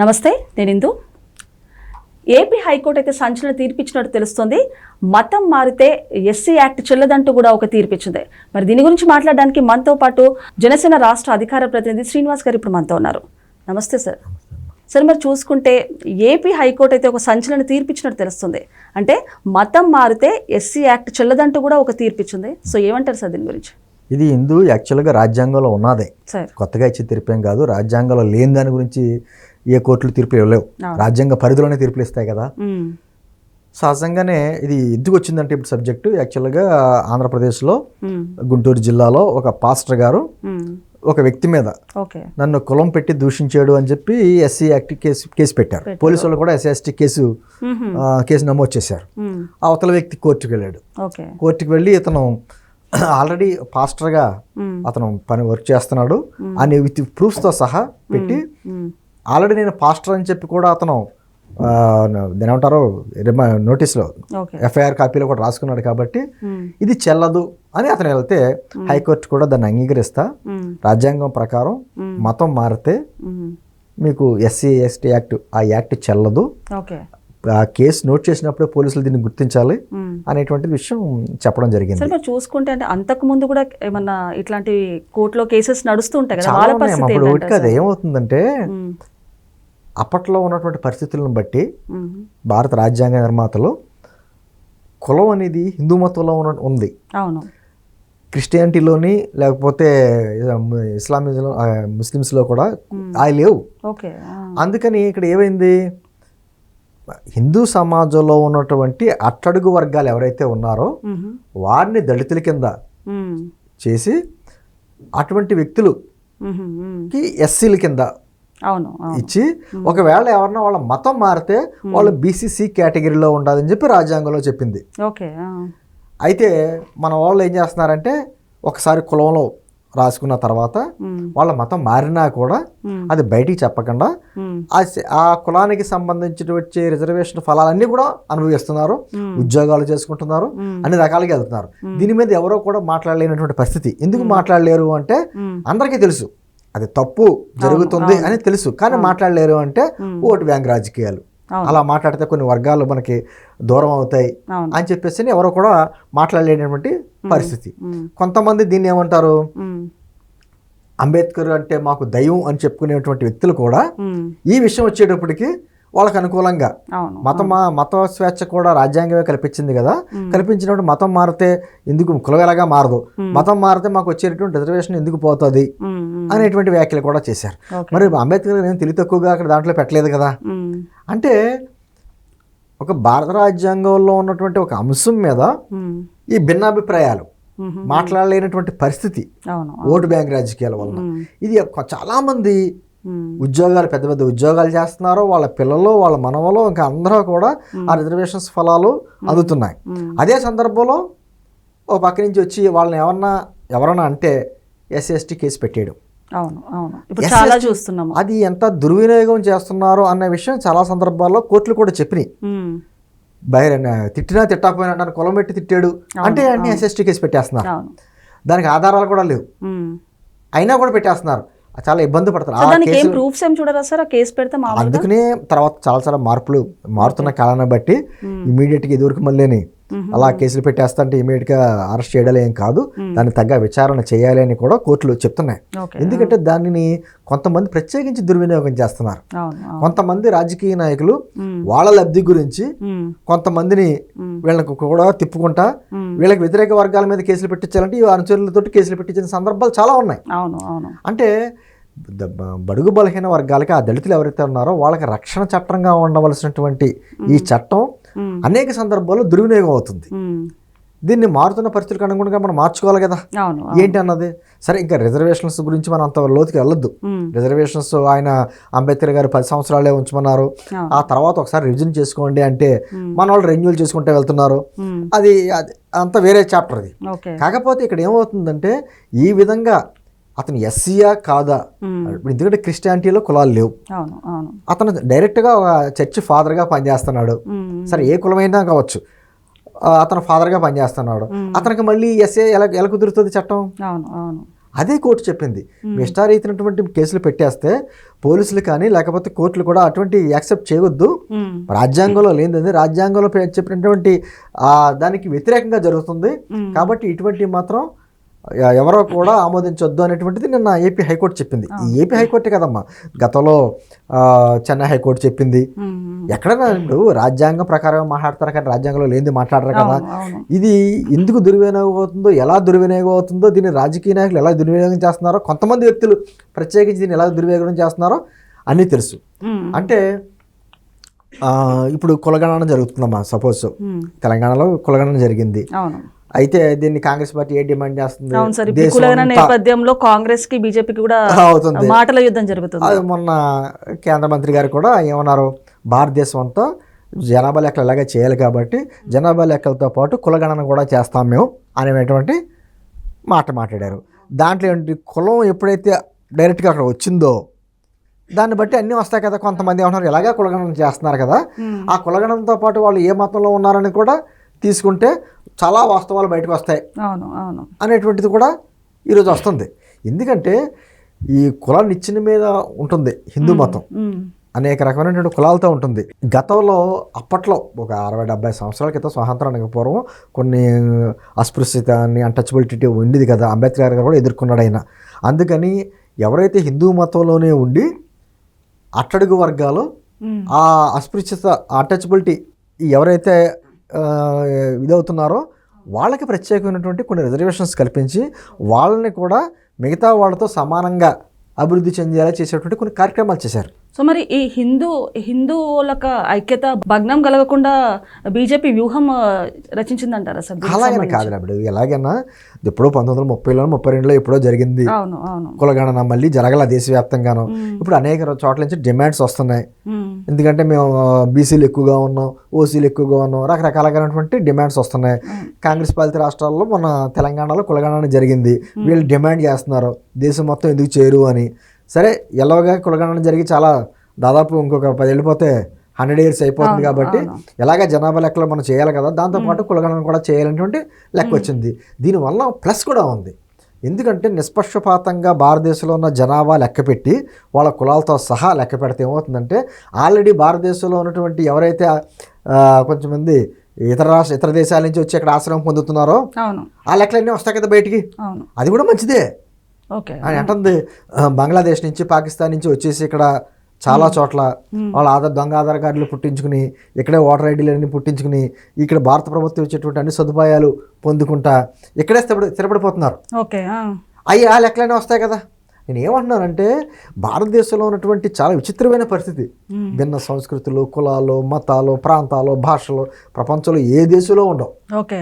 నమస్తే నేను ఇందు. AP high court అయితే సంచలన తీర్పిచ్చినట్టు తెలుస్తుంది. మతం మారితే ఎస్సీ యాక్ట్ చెల్లదంటూ కూడా ఒక తీర్పిచ్చింది. మరి దీని గురించి మాట్లాడడానికి మనతో పాటు జనసేన రాష్ట్ర అధికార ప్రతినిధి శ్రీనివాస్ గారు ఇప్పుడు మనతో ఉన్నారు. నమస్తే సార్. సార్ మరి చూసుకుంటే ఏపీ హైకోర్టు అయితే ఒక సంచలన తీర్పిచ్చినట్టు తెలుస్తుంది. అంటే మతం మారితే ఎస్సీ యాక్ట్ చెల్లదంటూ కూడా ఒక తీర్పిచ్చింది. సో ఏమంటారు సార్ దీని గురించి? ఇది హిందూ యాక్చువల్గా రాజ్యాంగంలో ఉన్నదే. సార్. కొత్తగా ఇచ్చే తీర్పేం కాదు. రాజ్యాంగంలో లేని దాని గురించి ఏ కోర్టులు తీర్పు ఇవ్వలేవు. రాజ్యాంగ పరిధిలోనే తీర్పులు ఇస్తాయి కదా. సహజంగానే ఇది ఎందుకు వచ్చిందంటే ఇప్పుడు సబ్జెక్టు యాక్చువల్గా ఆంధ్రప్రదేశ్లో గుంటూరు జిల్లాలో ఒక పాస్టర్ గారు ఒక వ్యక్తి మీద నన్ను కులం పెట్టి దూషించాడు అని చెప్పి ఎస్సీ యాక్ట్ కేసు కేసు పెట్టారు. పోలీసు వాళ్ళు కూడా ఎస్సీ ఎస్టీ కేసు కేసు నమోదు చేశారు. అవతల వ్యక్తి కోర్టుకు వెళ్ళాడు. కోర్టుకు వెళ్ళి ఇతను ఆల్రెడీ పాస్టర్గా అతను పని వర్క్ చేస్తున్నాడు. అని విత్ ప్రూఫ్స్తో సహా పెట్టి ఆల్రెడీ నేను పాస్టర్ అని చెప్పి కూడా అతను ఏమంటారు నోటీస్లో ఎఫ్ఐఆర్ కాపీలో కూడా రాసుకున్నాడు కాబట్టి ఇది చెల్లదు అని అతను వెళ్తే హైకోర్టు కూడా దాన్ని అంగీకరిస్తా. రాజ్యాంగం ప్రకారం. మతం మారితే మీకు ఎస్సీ ఎస్టీ యాక్ట్ ఆ యాక్ట్ చెల్లదు. ఆ కేసు నోట్ చేసినప్పుడే పోలీసులు దీన్ని గుర్తించాలి. అనేటువంటి విషయం చెప్పడం జరిగింది. సరే చూసుకుంటే అంటే అంతకు ముందు కూడా ఏమన్నా ఇట్లాంటి కోర్టులో కేసెస్ నడుస్తూ ఉంటాయి కదా చాలా ఉన్నాయి ఏంటంటారు ఒకటి అది ఏమవుతుందంటే ఉమ్, అప్పట్లో ఉన్నటువంటి పరిస్థితులను బట్టి భారత రాజ్యాంగ నిర్మాతలు కులం అనేది హిందూ మతంలో ఉన్న ఉంది. అవును. క్రిస్టియానిటీలోని లేకపోతే ఇస్లామిజంలో ముస్లిమ్స్లో కూడా అవి లేవు. అందుకని ఇక్కడ ఏమైంది? హిందూ సమాజంలో ఉన్నటువంటి అట్టడుగు వర్గాలు ఎవరైతే ఉన్నారో వారిని దళితుల కింద చేసి అటువంటి వ్యక్తులకి ఉమ్, ఎస్సీల కింద ఇచ్చి ఒకవేళ ఎవరన్నా వాళ్ళ మతం మారితే వాళ్ళు బీసీసీ కేటగిరీలో ఉండాలని చెప్పి రాజ్యాంగంలో చెప్పింది. అయితే మన వాళ్ళు ఏం చేస్తున్నారంటే ఒకసారి కులంలో రాసుకున్న తర్వాత వాళ్ళ మతం మారినా కూడా అది బయటికి చెప్పకుండా ఆ కులానికి సంబంధించిన వచ్చే రిజర్వేషన్ ఫలాలన్నీ కూడా అనుభవిస్తున్నారు. ఉద్యోగాలు చేసుకుంటున్నారు. అన్ని రకాలుగా వెళ్తున్నారు. దీని మీద ఎవరో కూడా మాట్లాడలేనటువంటి పరిస్థితి. ఎందుకు మాట్లాడలేరు అంటే అందరికీ తెలుసు. అది తప్పు జరుగుతుంది అని తెలుసు. కానీ మాట్లాడలేరు అంటే ఓటు బ్యాంక్ రాజకీయాలు. అలా మాట్లాడితే కొన్ని వర్గాలు మనకి దూరం అవుతాయి అని చెప్పేసి ఎవరో కూడా మాట్లాడలేనటువంటి పరిస్థితి. కొంతమంది దీన్ని ఏమంటారు? అంబేద్కర్ అంటే మాకు దైవం అని చెప్పుకునేటువంటి వ్యక్తులు కూడా ఈ విషయం వచ్చేటప్పటికి వాళ్ళకి అనుకూలంగా మతం మత స్వేచ్ఛ కూడా రాజ్యాంగమే కల్పించింది కదా. కల్పించినప్పుడు మతం మారితే ఎందుకు కులం ఎలాగా మారదు మతం మారితే మాకు వచ్చేటటువంటి రిజర్వేషన్ ఎందుకు పోతుంది? అనేటువంటి వ్యాఖ్యలు కూడా చేశారు. మరి అంబేద్కర్ ఏం తెలివి తక్కువగా అక్కడ దాంట్లో పెట్టలేదు కదా? అంటే ఒక భారత రాజ్యాంగంలో ఉన్నటువంటి ఒక అంశం మీద ఈ భిన్నాభిప్రాయాలు మాట్లాడలేనటువంటి పరిస్థితి ఓటు బ్యాంక్ రాజకీయాల వలన. ఉమ్, ఇది చాలామంది ఉమ్, ఉద్యోగాలు పెద్ద పెద్ద ఉద్యోగాలు చేస్తున్నారు వాళ్ళ పిల్లలు వాళ్ళ మనవలు ఇంకా అందరూ కూడా ఆ రిజర్వేషన్స్ ఫలాలు అందుతున్నాయి. ఉమ్, అదే సందర్భంలో ఓ పక్క నుంచి వచ్చి వాళ్ళని ఎవరన్నా ఎవరన్నా అంటే ఎస్సీ ఎస్టీ కేసు పెట్టేయడం. అవును అవును. ఇప్పుడు చాలా చూస్తున్నాము. అది ఎంత దుర్వినియోగం చేస్తున్నారు అన్న విషయం చాలా సందర్భాల్లో కోర్టులు కూడా చెప్పినాయి. బయట తిట్టినా తిట్టకపోయినా నన్ను కులం పెట్టి తిట్టాడు. అంటే అన్ని ఎస్ఎస్టీ కేసు పెట్టేస్తున్నారు. దానికి ఆధారాలు కూడా లేవు. అయినా కూడా పెట్టేస్తున్నారు. చాలా ఇబ్బంది పడతారు. దానికి ఏం కేసులు ప్రూఫ్స్ ఏం చూడరా సార్? ఆ కేసు పెడితే అందుకనే తర్వాత చాలా చాలా మార్పులు మారుతున్న కాలాన్ని బట్టి ఇమీడియట్గా ఎదురుకు మళ్ళీని అలా కేసులు పెట్టేస్తంటే ఇమీడియట్గా అరెస్ట్ చేయడాలు ఏం కాదు. దానికి తగ్గ విచారణ చేయాలి అని కూడా కోర్టులు చెప్తున్నాయి. ఎందుకంటే దానిని కొంతమంది ప్రత్యేకించి దుర్వినియోగం చేస్తున్నారు. కొంతమంది రాజకీయ నాయకులు వాళ్ళ లబ్ధి గురించి కొంతమందిని వీళ్ళకు కూడా తిప్పుకుంటా వీళ్ళకి వ్యతిరేక వర్గాల మీద కేసులు పెట్టించాలంటే ఈ అనుచరులతో కేసులు పెట్టించిన సందర్భాలు చాలా ఉన్నాయి. అంటే బడుగు బలహీన వర్గాలకి ఆ దళితులు ఎవరైతే ఉన్నారో వాళ్ళకి రక్షణ చట్టంగా ఉండవలసినటువంటి ఈ చట్టం అనేక సందర్భాల్లో దుర్వినియోగం అవుతుంది. దీన్ని మారుతున్న పరిస్థితులకు అనుగుణంగా మనం మార్చుకోవాలి కదా. ఏంటి అన్నది? సరే ఇంకా రిజర్వేషన్స్ గురించి మనం అంత లోతుకి వెళ్ళొద్దు. రిజర్వేషన్స్ ఆయన అంబేద్కర్ గారు పది సంవత్సరాలే ఉంచమన్నారు. ఆ తర్వాత ఒకసారి రివిజన్ చేసుకోండి అంటే మన వాళ్ళు రెన్యూల్ చేసుకుంటే వెళ్తున్నారు. అది అది అంత వేరే చాప్టర్ అది. కాకపోతే ఇక్కడ ఏమవుతుందంటే ఈ విధంగా అతను ఎస్సీయా కాదా? ఎందుకంటే క్రిస్టియానిటీలో కులాలు లేవు. అతను డైరెక్ట్గా ఒక చర్చి ఫాదర్గా పనిచేస్తున్నాడు. సరే ఏ కులమైనా కావచ్చు. అతను ఫాదర్గా పనిచేస్తున్నాడు. అతనికి మళ్ళీ ఎస్ఏ ఎలా ఎలా కుదురుతుంది చట్టం? అదే కోర్టు చెప్పింది. మీ ఇష్టారీతినటువంటి కేసులు పెట్టేస్తే పోలీసులు కానీ లేకపోతే కోర్టులు కూడా అటువంటి యాక్సెప్ట్ చేయవద్దు రాజ్యాంగంలో లేనిది రాజ్యాంగంలో చెప్పినటువంటి దానికి వ్యతిరేకంగా జరుగుతుంది. కాబట్టి ఇటువంటి మాత్రం ఎవరో కూడా ఆమోదించొద్దు అనేటువంటిది నిన్న ఏపీ హైకోర్టు చెప్పింది. ఈ ఏపీ హైకోర్టే కదమ్మా. గతంలో చెన్నై హైకోర్టు చెప్పింది. ఎక్కడైనా ఇప్పుడు రాజ్యాంగం ప్రకారం మాట్లాడతారు కానీ రాజ్యాంగంలో లేనిది మాట్లాడరు కదా. ఇది ఎందుకు దుర్వినియోగం అవుతుందో ఎలా దుర్వినియోగం అవుతుందో దీన్ని రాజకీయ నాయకులు ఎలా దుర్వినియోగం చేస్తున్నారో కొంతమంది వ్యక్తులు ప్రత్యేకించి దీన్ని ఎలా దుర్వినియోగం చేస్తున్నారో అన్నీ తెలుసు. అంటే ఇప్పుడు కులగణన జరుగుతుందమ్మా సపోజ్. తెలంగాణలో కులగణన జరిగింది. అయితే దీన్ని కాంగ్రెస్ పార్టీ ఏ డిమాండ్ చేస్తుంది? అవును సార్ నేపథ్యంలో కాంగ్రెస్కి బీజేపీకి కూడా అవుతుంది. మాటల యుద్ధం జరుగుతుంది. అది మొన్న కేంద్ర మంత్రి గారు కూడా ఏమన్నారు? భారతదేశం అంతా జనాభా లెక్కలు ఎలాగే చేయాలి కాబట్టి జనాభా లెక్కలతో పాటు కులగణన కూడా చేస్తాం మేము అనేటువంటి మాట మాట్లాడారు. దాంట్లో ఏంటి? కులం ఎప్పుడైతే డైరెక్ట్గా అక్కడ వచ్చిందో దాన్ని బట్టి అన్నీ వస్తాయి కదా కొంతమంది. ఏమంటారు ఇలాగే కులగణన చేస్తున్నారు కదా. ఆ కులగణనతో పాటు వాళ్ళు ఏ మతంలో ఉన్నారని కూడా తీసుకుంటే చాలా వాస్తవాలు బయటకు వస్తాయి అవును అవును. అనేటువంటిది కూడా ఈరోజు వస్తుంది. ఎందుకంటే ఈ కుల నిచ్చెన మీద ఉంటుంది హిందూ మతం. అనేక రకమైనటువంటి కులాలతో ఉంటుంది. గతంలో అప్పట్లో ఒక అరవై డెబ్బై సంవత్సరాల క్రితం స్వాతంత్రానికి పూర్వం కొన్ని అస్పృశ్యత అని అన్టచబిలిటీ ఉండేది కదా. అంబేద్కర్ గారు కూడా ఎదుర్కొన్నాడు ఆయన. అందుకని ఎవరైతే హిందూ మతంలోనే ఉండి అట్టడుగు వర్గాలు ఆ అస్పృశ్యత అటచబిలిటీ ఎవరైతే ఇదవుతున్నారో వాళ్ళకి ప్రత్యేకమైనటువంటి కొన్ని రిజర్వేషన్స్ కల్పించి వాళ్ళని కూడా మిగతా వాళ్ళతో సమానంగా అభివృద్ధి చెందేలా చేసేటువంటి కొన్ని కార్యక్రమాలు చేశారు. సో మరి ఈ హిందూ హిందువులకు ఐక్యత భగ్నం కలగకుండా బీజేపీ వ్యూహం రచించిందంటారా సార్? అలాగని సంబంధించి? కాదు ఇప్పుడు ఎలాగైనా ఎప్పుడో పంతొమ్మిది వందల ముప్పైలో ముప్పై రెండులో ఎప్పుడో జరిగింది. కులగణన మళ్ళీ జరగల దేశవ్యాప్తంగాను. ఇప్పుడు అనేక చోట్ల నుంచి డిమాండ్స్ వస్తున్నాయి. ఎందుకంటే మేము బీసీలు ఎక్కువగా ఉన్నాం ఓసీలు ఎక్కువగా ఉన్నాం రకరకాలైనటువంటి డిమాండ్స్ వస్తున్నాయి. కాంగ్రెస్ పాలిత రాష్ట్రాల్లో మన తెలంగాణలో కులగణన జరిగింది. వీళ్ళు డిమాండ్ చేస్తున్నారు. దేశం మొత్తం ఎందుకు చేరు అని. సరే ఎలాగా కులగణన జరిగి చాలా దాదాపు ఇంకొక పది వెళ్ళిపోతే హండ్రెడ్ ఇయర్స్ అయిపోతుంది కాబట్టి. ఎలాగ జనాభా లెక్కలు మనం చేయాలి కదా దాంతోపాటు కులగణన కూడా చేయాలనేటువంటి లెక్క వచ్చింది. దీనివల్ల ప్లస్ కూడా ఉంది. ఎందుకంటే నిష్పక్షపాతంగా భారతదేశంలో ఉన్న జనాభా లెక్క పెట్టి వాళ్ళ కులాలతో సహా లెక్క పెడితే ఏమవుతుందంటే ఆల్రెడీ భారతదేశంలో ఉన్నటువంటి ఎవరైతే ఆ, కొంచెం మంది ఇతర రాష్ట్ర ఇతర దేశాల నుంచి వచ్చి ఇక్కడ ఆశ్రమం పొందుతున్నారో ఆ లెక్కలన్నీ వస్తాయి కదా బయటికి. అది కూడా మంచిదే. ఓకే. అంటుంది బంగ్లాదేశ్ నుంచి పాకిస్తాన్ నుంచి వచ్చేసి ఇక్కడ చాలా చోట్ల వాళ్ళ ఆధార్ దొంగ ఆధార్ కార్డులు పుట్టించుకుని ఇక్కడే ఓటర్ ఐడీలన్నీ పుట్టించుకుని ఇక్కడ భారత ప్రభుత్వం ఇచ్చేటువంటి అన్ని సదుపాయాలు పొందుకుంటా ఇక్కడే స్థిరపడి స్థిరపడిపోతున్నారు. ఓకే అవి ఆ లెక్కలనే వస్తాయి కదా. నేను ఏమంటున్నానంటే భారతదేశంలో ఉన్నటువంటి చాలా విచిత్రమైన పరిస్థితి. భిన్న సంస్కృతులు కులాలు మతాలు ప్రాంతాలు భాషలు ప్రపంచంలో ఏ దేశంలో ఉండవు. ఓకే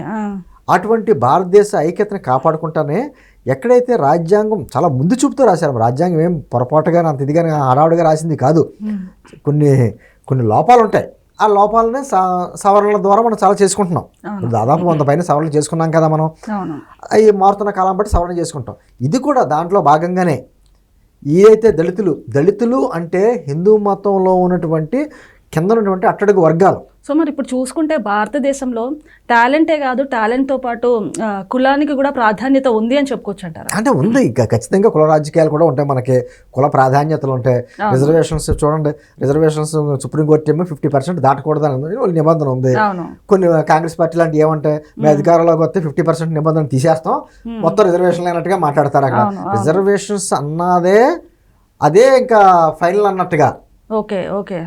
అటువంటి భారతదేశ ఐక్యతను కాపాడుకుంటానే ఎక్కడైతే రాజ్యాంగం చాలా ముందు చూపుతూ రాశారు రాజ్యాంగం ఏం పొరపాటుగా అంత ఇదిగా హడావుడిగా రాసింది కాదు. కొన్ని కొన్ని లోపాలు ఉంటాయి ఆ లోపాలని సవరణల ద్వారా మనం చాలా చేసుకుంటున్నాం. దాదాపు వంద పైన సవరణలు చేసుకున్నాం కదా మనం. అవి మారుతున్న కాలం బట్టి సవరణ చేసుకుంటాం. ఇది కూడా దాంట్లో భాగంగానే ఏదైతే దళితులు దళితులు అంటే హిందూ మతంలో ఉన్నటువంటి కింద ఉన్నటువంటి అట్టడుగు వర్గాలు. సో మరి ఇప్పుడు చూసుకుంటే భారతదేశంలో టాలెంటే కాదు టాలెంట్తో పాటు కులానికి కూడా ప్రాధాన్యత ఉంది అని చెప్పుకోవచ్చు అంటారా అంటే ఉంది. ఇక ఖచ్చితంగా కుల రాజకీయాలు కూడా ఉంటాయి మనకి. కుల ప్రాధాన్యతలు ఉంటాయి. రిజర్వేషన్స్ చూడండి. రిజర్వేషన్స్ సుప్రీంకోర్టు ఏమో ఫిఫ్టీ పర్సెంట్ దాటకూడదని. వాళ్ళ నిబంధన ఉంది. కొన్ని కాంగ్రెస్ పార్టీ లాంటి ఏమంటే మేము అధికారంలోకి వస్తే ఫిఫ్టీ పర్సెంట్ నిబంధన తీసేస్తాం. మొత్తం రిజర్వేషన్లు అయినట్టుగా మాట్లాడతారు అక్కడ. రిజర్వేషన్స్ అన్నదే అదే ఇంకా ఫైనల్ అన్నట్టుగా. Okay okay.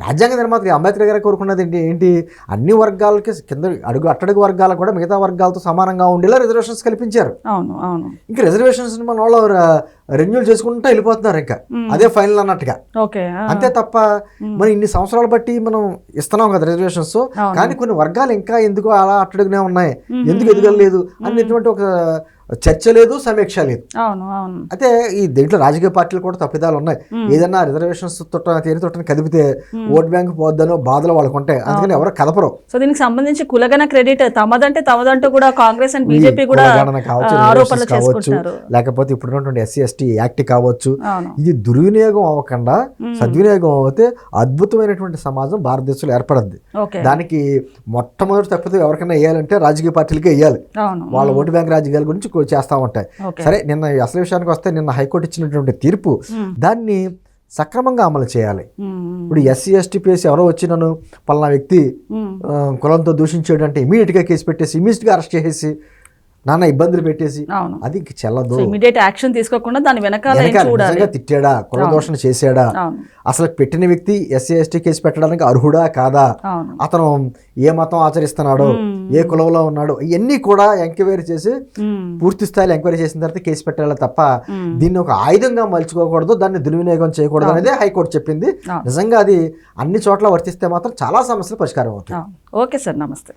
రాజ్యాంగ నిర్మాత అంబేద్కర్ గారు కోరుకున్నది ఏంటి ఏంటి అన్ని వర్గాలకి కింద అడుగు అట్టడుగు వర్గాలకు కూడా మిగతా వర్గాలతో సమానంగా ఉండేలా రిజర్వేషన్స్ కల్పించారు అవును అవును ఇంకా రిజర్వేషన్స్ మన వాళ్ళు రెన్యూల్ చేసుకుంటూ వెళ్ళిపోతున్నారు ఇంకా. అదే ఫైనల్ అన్నట్టుగా ఓకే. అంతే తప్ప మనం ఇన్ని సంవత్సరాలు బట్టి మనం ఇస్తున్నాం కదా రిజర్వేషన్స్. కానీ కొన్ని వర్గాలు ఇంకా ఎందుకు అలా అట్టడుగునే ఉన్నాయి. ఎందుకు ఎదగలేదు అనేటువంటి ఒక చర్చ లేదు సమీక్ష లేదు. అవును అవును. అయితే ఈ దీంట్లో రాజకీయ పార్టీలు కూడా తప్పిదాలు ఉన్నాయి. ఏదన్నా రిజర్వేషన్స్ తొట్ట తేరి తొట్టని కదిపితే ఓట్ బ్యాంక్ పోద్దనో బాధలు వాళ్ళకు ఉంటాయి. అందుకని ఎవరు కదపరు. సో దీనికి సంబంధించి కులగన క్రెడిట్ తమదంటే తమదంటూ కూడా కాంగ్రెస్ అండ్ బీజేపీ కూడా ఆరోపణలు కావచ్చు లేకపోతే ఇప్పుడున్నటువంటి ఎస్సీ ఎస్టీ యాక్ట్ కావచ్చు. ఇది దుర్వినియోగం అవ్వకుండా సద్వినియోగం అవుతే అద్భుతమైనటువంటి సమాజం భారతదేశంలో ఏర్పడద్ది. దానికి మొట్టమొదటి తప్పితే ఎవరికైనా వేయాలంటే రాజకీయ పార్టీలకే వేయాలి. వాళ్ళ ఓటు బ్యాంక్ రాజకీయాల గురించి చేస్తా ఉంటాయి సరే నిన్న అసలు విషయానికి వస్తే నిన్న హైకోర్టు ఇచ్చినటువంటి తీర్పు. దాన్ని సక్రమంగా అమలు చేయాలి. ఇప్పుడు ఎస్సీ ఎస్టీ పేసి ఎవరో వచ్చి నన్ను పలానా వ్యక్తి కులంతో దూషించాడు అంటే ఇమీడియట్గా కేసు పెట్టేసి ఇమీడియట్గా అరెస్ట్ చేసేసి నాన్న ఇబ్బందులు పెట్టేసి అది చెల్లదు. ఇమీడియట్ యాక్షన్ తీసుకోకుండా దాని వెనకాల తిట్టాడా? కుల దోషణ చేశాడా? అసలు పెట్టిన వ్యక్తి ఎస్సీ ఎస్టీ కేసు పెట్టడానికి అర్హుడా కాదా? అతను ఏ మతం ఆచరిస్తున్నాడు. ఏ కులంలో ఉన్నాడు ఇవన్నీ కూడా ఎంక్వైరీ చేసి. పూర్తి స్థాయిలో ఎంక్వైరీ చేసిన తర్వాత కేసు పెట్టాలి తప్ప. దీన్ని ఒక ఆయుధంగా మలుచుకోకూడదు దాన్ని దుర్వినియోగం చేయకూడదు అనేది హైకోర్టు చెప్పింది. నిజంగా అది అన్ని చోట్ల వర్తిస్తే మాత్రం చాలా సమస్యలు పరిష్కారం అవుతాయి. ఓకే సార్ నమస్తే.